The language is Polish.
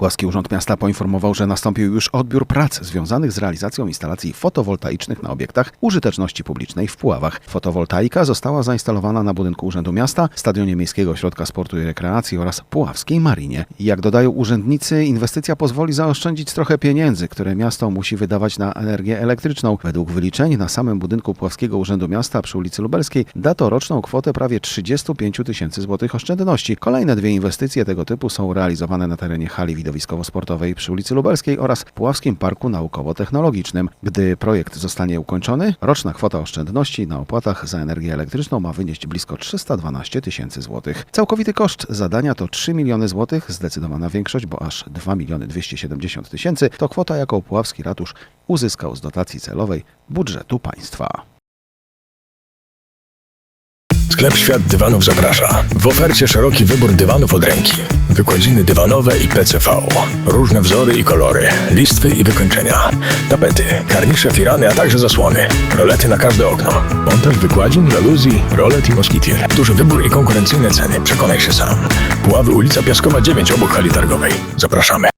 Puławski Urząd Miasta poinformował, że nastąpił już odbiór prac związanych z realizacją instalacji fotowoltaicznych na obiektach użyteczności publicznej w Puławach. Fotowoltaika została zainstalowana na budynku Urzędu Miasta, Stadionie Miejskiego Ośrodka Sportu i Rekreacji oraz Puławskiej Marinie. Jak dodają urzędnicy, inwestycja pozwoli zaoszczędzić trochę pieniędzy, które miasto musi wydawać na energię elektryczną. Według wyliczeń na samym budynku Puławskiego Urzędu Miasta przy ulicy Lubelskiej da to roczną kwotę prawie 35 tysięcy złotych oszczędności. Kolejne dwie inwestycje tego typu są realizowane na terenie hali widowiskowo-sportowej przy ulicy Lubelskiej oraz Puławskim Parku Naukowo-Technologicznym. Gdy projekt zostanie ukończony, roczna kwota oszczędności na opłatach za energię elektryczną ma wynieść blisko 312 tysięcy złotych. Całkowity koszt zadania to 3 miliony złotych, zdecydowana większość, bo aż 2 miliony 270 tysięcy, to kwota, jaką Puławski Ratusz uzyskał z dotacji celowej budżetu państwa. Sklep Świat Dywanów zaprasza. W ofercie szeroki wybór dywanów od ręki. Wykładziny dywanowe i PCV. Różne wzory i kolory. Listwy i wykończenia. Tapety, karnisze, firany, a także zasłony. Rolety na każde okno. Montaż wykładzin, żaluzji, rolet i moskitier. Duży wybór i konkurencyjne ceny. Przekonaj się sam. Puławy ulica Piaskowa 9 obok hali targowej. Zapraszamy.